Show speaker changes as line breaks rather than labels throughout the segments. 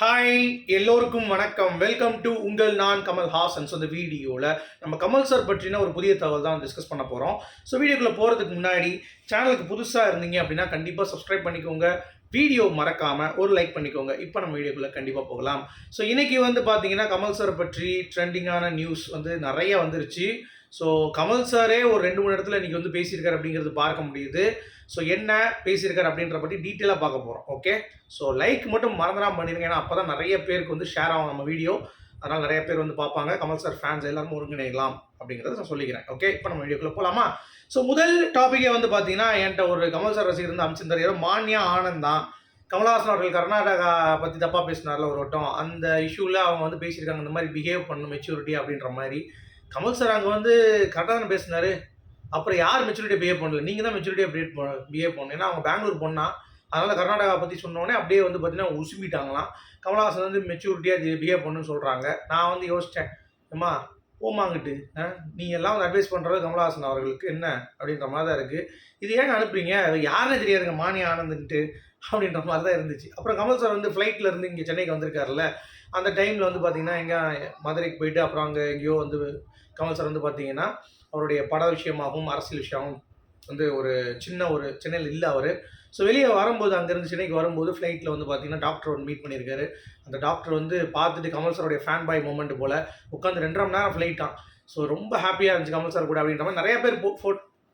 Hi எல்லோருக்கும் வணக்கம். Welcome to உங்கள் நான் கமல் ஹாசன். ஸோ இந்த வீடியோவில் நம்ம கமல் சார் பற்றின ஒரு புதிய தகவல் தான் டிஸ்கஸ் பண்ண போகிறோம் ஸோ வீடியோக்குள்ளே போகிறதுக்கு முன்னாடி சேனலுக்கு புதுசாக இருந்தீங்க அப்படின்னா கண்டிப்பாக சப்ஸ்கிரைப் பண்ணிக்கோங்க. வீடியோ மறக்காமல் ஒரு லைக் பண்ணிக்கோங்க. இப்போ நம்ம வீடியோக்குள்ளே கண்டிப்பாக போகலாம். ஸோ இன்னைக்கு வந்து பார்த்தீங்கன்னா கமல் சார் பற்றி ட்ரெண்டிங்கான நியூஸ் வந்து நிறைய வந்துருச்சு. ஸோ கமல் சாரே ஒரு ரெண்டு மூணு இடத்துல இன்றைக்கி வந்து பேசியிருக்காரு அப்படிங்கிறது பார்க்க முடியுது. ஸோ என்ன பேசியிருக்காரு அப்படின்ற பற்றி டீட்டெயிலாக பார்க்க போகிறோம் ஓகே ஸோ லைக் மட்டும் மறந்துடாம பண்ணிடுங்க. ஏன்னா அப்போ தான் நிறைய பேருக்கு வந்து ஷேர் ஆகும் நம்ம வீடியோ அதனால் நிறைய பேர் வந்து பார்ப்பாங்க. கமல் சார் ஃபேன்ஸ் எல்லாரும் ஒருங்கிணைக்கலாம் அப்படிங்கிறத நான் சொல்லிக்கிறேன். ஓகே இப்போ நம்ம வீடியோக்குள்ளே போகலாமா ஸோ முதல் டாப்பிக்கே வந்து பார்த்தீங்கன்னா என்கிட்ட ஒரு கமல் சார் ரசிகர் வந்து அமைச்சிருந்தார். யாரோ மானியா ஆனந்த் தான். கமலஹாசன் அவர்கள் கர்நாடகா பற்றி தப்பாக பேசினார்ல ஒரு வட்டம். அந்த இஷ்யூவில் அவங்க வந்து பேசியிருக்காங்க. இந்த மாதிரி பிஹேவ் பண்ணணும் மெச்சூரிட்டி அப்படின்ற மாதிரி. கமல் சார் அங்கே வந்து கரெக்டாக தானே பேசினார். அப்புறம் யார் மெச்சூரிட்டி பிஹேவ் பண்ணல நீங்கள் தான் மெச்சூரிட்டியாக பிஹேவ் பிஹேவ் பண்ணணும். ஏன்னா அவங்க பெங்களூர் பொண்ணா. அதனால் கர்நாடகா பற்றி சொன்னோடனே அப்படியே வந்து பார்த்தீங்கன்னா உசுமிட்டாங்களாம் கமலஹாசன் வந்து மெச்சூரிட்டியாக பிஹேவ் பண்ணுன்னு சொல்கிறாங்க நான் வந்து யோசித்தேன் அம்மா போமாங்கிட்டு நீ எல்லாம் வந்து அட்வைஸ் பண்ணுறது கமலஹாசன் அவர்களுக்கு என்ன? அப்படின்ற மாதிரி தான் இருக்குது இது ஏங்க அனுப்புறீங்க? யாருன்னே தெரியாதுங்க மானி ஆனந்துன்ட்டு அப்படின்ற மாதிரி தான் இருந்துச்சு. அப்புறம் கமல் சார் வந்து ஃப்ளைட்டில் இருந்து இங்கே சென்னைக்கு வந்திருக்காருல்ல அந்த டைமில் வந்து பார்த்தீங்கன்னா எங்கே மதுரைக்கு போயிட்டு அப்புறம் அங்கே எங்கேயோ வந்து கமல் சார் வந்து பார்த்தீங்கன்னா அவருடைய பட விஷயமாகவும் அரசியல் விஷயமாகவும் வந்து ஒரு சின்ன ஒரு சென்னையில் இல்லை அவர். ஸோ வெளியே வரும்போது அங்கேருந்து சென்னைக்கு வரும்போது ஃப்ளைட்டில் வந்து பார்த்தீங்கன்னா டாக்டர் ஒன்று மீட் பண்ணியிருக்காரு அந்த டாக்டர் வந்து பார்த்துட்டு கமல் சாருடைய ஃபேன் பாய் மூமெண்ட் போல் உட்காந்து ரெண்டரை மணி நேரம் ஃப்ளைட்டான் ஸோ ரொம்ப ஹாப்பியாக இருந்துச்சு கமல் சார் கூட அப்படின்ற மாதிரி நிறைய பேர் போ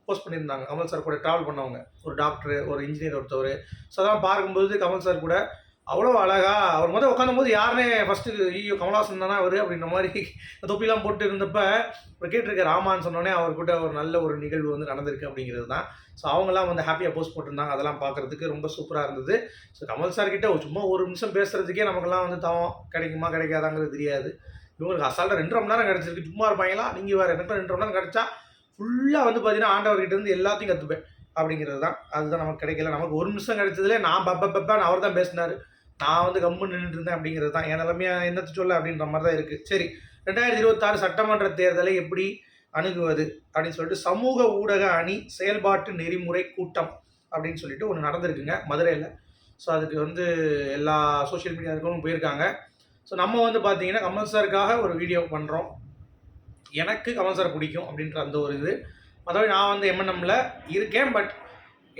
போஸ்ட் பண்ணியிருந்தாங்க. கமல் சார் கூட ட்ராவல் பண்ணவங்க. ஒரு டாக்டர் ஒரு இன்ஜினியர் ஒருத்தவர். ஸோ அதெல்லாம் பார்க்கும்போது கமல் சார் கூட அவ்வளோ அழகா. அவர் முதல் உட்காந்தும்போது யாருனே ஃபஸ்ட்டு ஐயோ கமலஹாசன் தானே அவர் அப்படின்ற மாதிரி தொப்பிலாம் போட்டு இருந்தப்ப அவர் கேட்டிருக்காரு ஆமான்னு சொன்னோடனே கூட ஒரு நல்ல ஒரு நிகழ்வு வந்து நடந்திருக்கு அப்படிங்கிறது தான். ஸோ அவங்களாம் வந்து ஹாப்பியாக போஸ்ட் போட்டிருந்தாங்க. அதெல்லாம் பார்க்குறதுக்கு ரொம்ப சூப்பராக இருந்தது. ஸோ கமல் சார் கிட்ட ஒரு சும்மா ஒரு நிமிஷம் பேசுகிறதுக்கே நமக்கெல்லாம் வந்து தவம். கிடைக்குமா கிடைக்காதாங்கிறது தெரியாது. இவங்களுக்கு அசால்ட்டாக ரெண்டரை மணி நேரம் கிடச்சிருக்கு. சும்மா இருப்பாங்களா? நீங்கள் வேறு எனக்கு ரெண்டரை மணி நேரம் கிடச்சா ஃபுல்லாக வந்து பார்த்தீங்கன்னா ஆண்டவர்கிட்ட இருந்து எல்லாத்தையும் கற்றுப்பேன் அப்படிங்கிறது தான். அதுதான் நமக்கு கிடைக்கல. நமக்கு ஒரு நிமிஷம் கிடைச்சதுலே நான் பப்ப பப்பான்னு அவர் தான் பேசினார். நான் வந்து கம்மு நின்றுட்டு இருந்தேன் அப்படிங்கிறது தான். என் நிலைமையா என்னத்தை சொல்ல அப்படின்ற மாதிரி தான் இருக்குது சரி ரெண்டாயிரத்தி இருபத்தாறு சட்டமன்ற தேர்தலை எப்படி அணுகுவது அப்படின்னு சொல்லிட்டு சமூக ஊடக அணி செயல்பாட்டு நெறிமுறை கூட்டம் அப்படின்னு சொல்லிட்டு ஒன்று நடந்திருக்குங்க மதுரையில். ஸோ அதுக்கு வந்து எல்லா சோஷியல் மீடியாவுக்கும் போயிருக்காங்க. ஸோ நம்ம வந்து பார்த்தீங்கன்னா கமல் சாருக்காக ஒரு வீடியோ பண்ணுறோம் எனக்கு கமல் சார் பிடிக்கும் அப்படின்ற அந்த ஒரு இது. மற்றபடி நான் வந்து எம்என்எம்மில் இருக்கேன் பட்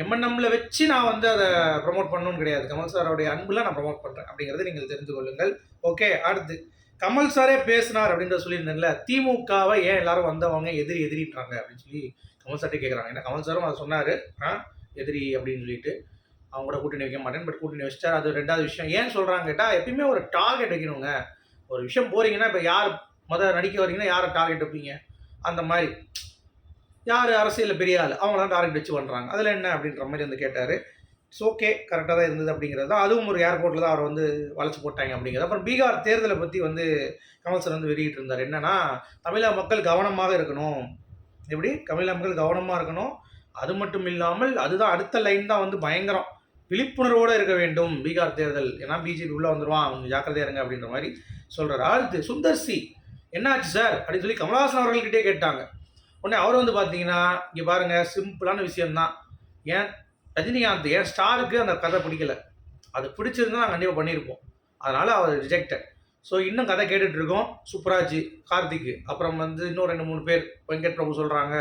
எம்என்எம்ல வச்சு நான் வந்து அதை ப்ரொமோட் பண்ணணும்னு கிடையாது. கமல் சாரோடைய அன்புல நான் ப்ரொமோட் பண்ணுறேன் அப்படிங்கிறத நீங்கள் தெரிந்து கொள்ளுங்கள். ஓகே அடுத்து. கமல் சாரே பேசினார் அப்படின்ற சொல்லியிருந்தேன்ல திமுகவை ஏன் எல்லாரும் வந்தவங்க எதிரி எதிரின்றாங்க அப்படின்னு சொல்லி கமல் சார்ட்டே கேட்குறாங்க ஏன்னா கமல் சாரும் அதை சொன்னார் ஆ எதிரி அப்படின்னு சொல்லிட்டு. அவங்க கூட கூட்டணி வைக்க மாட்டேன் பட் கூட்டணி வச்சிட்டார். அது ரெண்டாவது விஷயம். ஏன் சொல்கிறாங்க கேட்டால் எப்பயுமே ஒரு டார்கெட் வைக்கணுங்க. ஒரு விஷயம் போகிறீங்கன்னா இப்போ யார் மொதல் நடிக்க வரீங்கன்னா யாரை டார்கெட் வைப்பீங்க? அந்த மாதிரி. யார் அரசியலில் பெரிய ஆள்? அவங்களாம் டார்கெட் வச்சு பண்ணுறாங்க அதில் என்ன அப்படின்ற மாதிரி வந்து கேட்டார். இட்ஸ் ஓகே கரெக்டாக தான் இருந்தது அப்படிங்கிறது தான். அதுவும் ஒரு ஏர்போர்ட்டில் தான் அவர் வந்து வளைச்சு போட்டாங்க அப்படிங்கிறது. அப்புறம் பீகார் தேர்தலை பற்றி வந்து கமல் சார் வந்து வெளியிட்டு இருந்தார். என்னன்னா தமிழக மக்கள் கவனமாக இருக்கணும். எப்படி? தமிழக மக்கள் கவனமாக இருக்கணும். அது மட்டும் இல்லாமல் அதுதான் அடுத்த லைன் தான் வந்து பயங்கரம். விழிப்புணர்வோடு இருக்க வேண்டும் பீகார் தேர்தல். ஏன்னா பிஜேபி உள்ளே வந்துடுவான் அவங்க ஜாக்கிரதையா இருங்க அப்படின்ற மாதிரி சொல்கிறார் அடுத்து சுந்தர் சி. என்னாச்சு சார்? அப்படின்னு சொல்லி கமலஹாசன் அவர்கள்கிட்டே கேட்டாங்க. உடனே அவர் வந்து பார்த்தீங்கன்னா இங்கே பாருங்கள் சிம்பிளான விஷயம்தான். ஏன்? ரஜினிகாந்த் ஏன் ஸ்டாருக்கு அந்த கதை பிடிக்கல? அது பிடிச்சிருந்தா நாங்கள் கண்டிப்பாக பண்ணியிருப்போம் அதனால் அவர் ரிஜெக்டட் ஸோ இன்னும் கதை கேட்டுட்ருக்கோம் சூப்பராஜ் கார்த்திக் அப்புறம் வந்து இன்னும் ரெண்டு மூணு பேர் வெங்கட் பிரபு சொல்கிறாங்க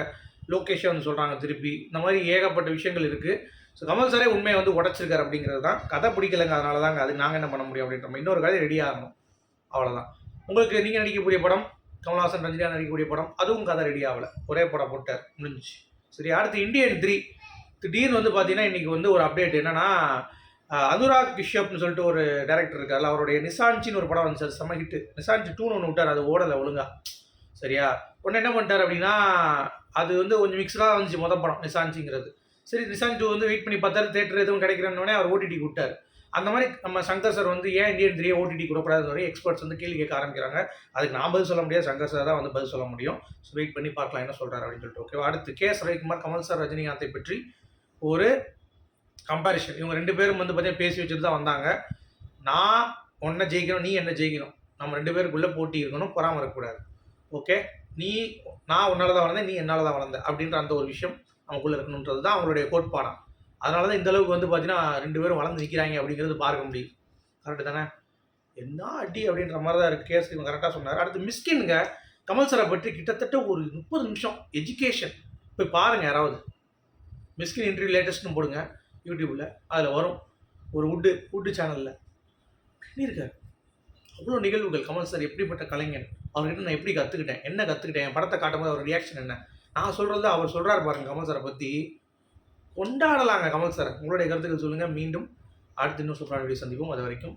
லோகேஷன் வந்து சொல்கிறாங்க திருப்பி. இந்த மாதிரி ஏகப்பட்ட விஷயங்கள் இருக்குது ஸோ கமல் சாரே உண்மையை வந்து உடச்சிருக்காரு அப்படிங்கிறது தான். கதை பிடிக்கலங்க அதனால தாங்க அது நாங்கள் என்ன பண்ண முடியும் அப்படின்ற மாதிரி இன்னொரு கதை ரெடி ஆகணும். அவ்வளோதான் உங்களுக்கு நீங்கள் நடிக்கக்கூடிய படம்? கமல்ஹாசன் ரஜினியா நடிக்கக்கூடிய படம் அதுவும் கதை ரெடி ஆகலை. ஒரே படம் போட்டார் முடிஞ்சிச்சு. சரி அடுத்து இந்தியன் த்ரீ திடீர்னு வந்து பார்த்தீங்கன்னா இன்றைக்கி வந்து ஒரு அப்டேட் என்னென்னா அனுராக் கிஷப்னு சொல்லிட்டு ஒரு டேரக்டர் இருக்கார்ல அவருடைய நிசான்ச்சின்னு ஒரு படம் வந்துச்சு. அது செம்ம ஹிட்டு நிசான்ச்சி டூன்னு ஒன்று விட்டார் அது ஓடலை ஒழுங்கா. சரியா? ஒன்று என்ன பண்ணிட்டார் அப்படின்னா அது வந்து கொஞ்சம் மிக்ஸ்டாக வந்துச்சு மொதல் படம் நிசான்ச்சிங்கிறது. சரி நிசான் டூ வந்து வெயிட் பண்ணி பார்த்தாரு தேட்டர் எதுவும் கிடைக்கிறேன்னே அவர் ஓடிடி விட்டார். அந்த மாதிரி நம்ம சங்கர் சார் வந்து ஏன் இந்தியன் த்ரீ ஓடிடி கொடுக்கூடாது எக்ஸ்பர்ட்ஸ் வந்து கேள்வி கேட்க ஆரம்பிக்கிறாங்க. அதுக்கு நான் பதில் சொல்ல முடியாது. சங்கர் சார் தான் வந்து பதில் சொல்ல முடியும். ஸோ வெயிட் பண்ணி பார்க்கலாம் என்ன சொல்கிறாரு அப்படின்னு சொல்லிட்டு. ஓகேவா அடுத்து K S Ravikumar Kamal sir ரஜினிகாந்தை பற்றி ஒரு கம்பாரிஷன் இவங்க ரெண்டு பேரும் வந்து பார்த்தீங்கன்னா பேசி வச்சுட்டு தான் வந்தாங்க. நான் உன்னை ஜெயிக்கணும் நீ என்ன ஜெயிக்கணும். நம்ம ரெண்டு பேருக்குள்ளே போட்டி இருக்கணும் பொறாமல் இருக்கக்கூடாது. ஓகே நீ நான் உன்னால தான் வளர்ந்தேன் நீ என்னால் தான் வளர்ந்த அப்படின்ற அந்த ஒரு விஷயம் அவங்களுக்குள்ளே இருக்கணுன்றது தான் அவங்களுடைய கோட்பாடம். அதனால தான் இந்த அளவுக்கு வந்து பார்த்தீங்கன்னா ரெண்டு பேரும் வளர்ந்து நிற்கிறாங்க அப்படிங்கிறது பார்க்க முடியும் கரெக்டு தானே? என்ன அடி அப்படின்ற மாதிரி தான் இருக்குது கேஸ் இவங்க கரெக்டாக சொன்னார். அடுத்து மிஸ்கின்ங்க கமல் சாரை பற்றி கிட்டத்தட்ட ஒரு முப்பது நிமிஷம் எஜுகேஷன் போய் பாருங்கள் யாராவது. மிஸ்கின் இன்டர்வியூ லேட்டஸ்ட்னு போடுங்க யூடியூப்பில் அதில் வரும். ஒரு உட்டு உட்டு சேனலில் பண்ணியிருக்காரு அவ்வளோ நிகழ்வுகள். கமல் சார் எப்படிப்பட்ட கலைஞன்? அவர்கிட்ட நான் எப்படி கற்றுக்கிட்டேன் என்ன கற்றுக்கிட்டேன் என் படத்தை காட்டும்போது அவர் ரியாக்ஷன் என்ன? நான் சொல்கிறது அவர் சொல்கிறார் பாருங்க கமல் சாரை பற்றி கொண்டாடலாங்க கமல் சார். உங்களுடைய கருத்துக்கள் சொல்லுங்கள் மீண்டும் அடுத்து இன்னும் சூப்பரான வீடியோ சந்திப்போம். அது வரைக்கும்.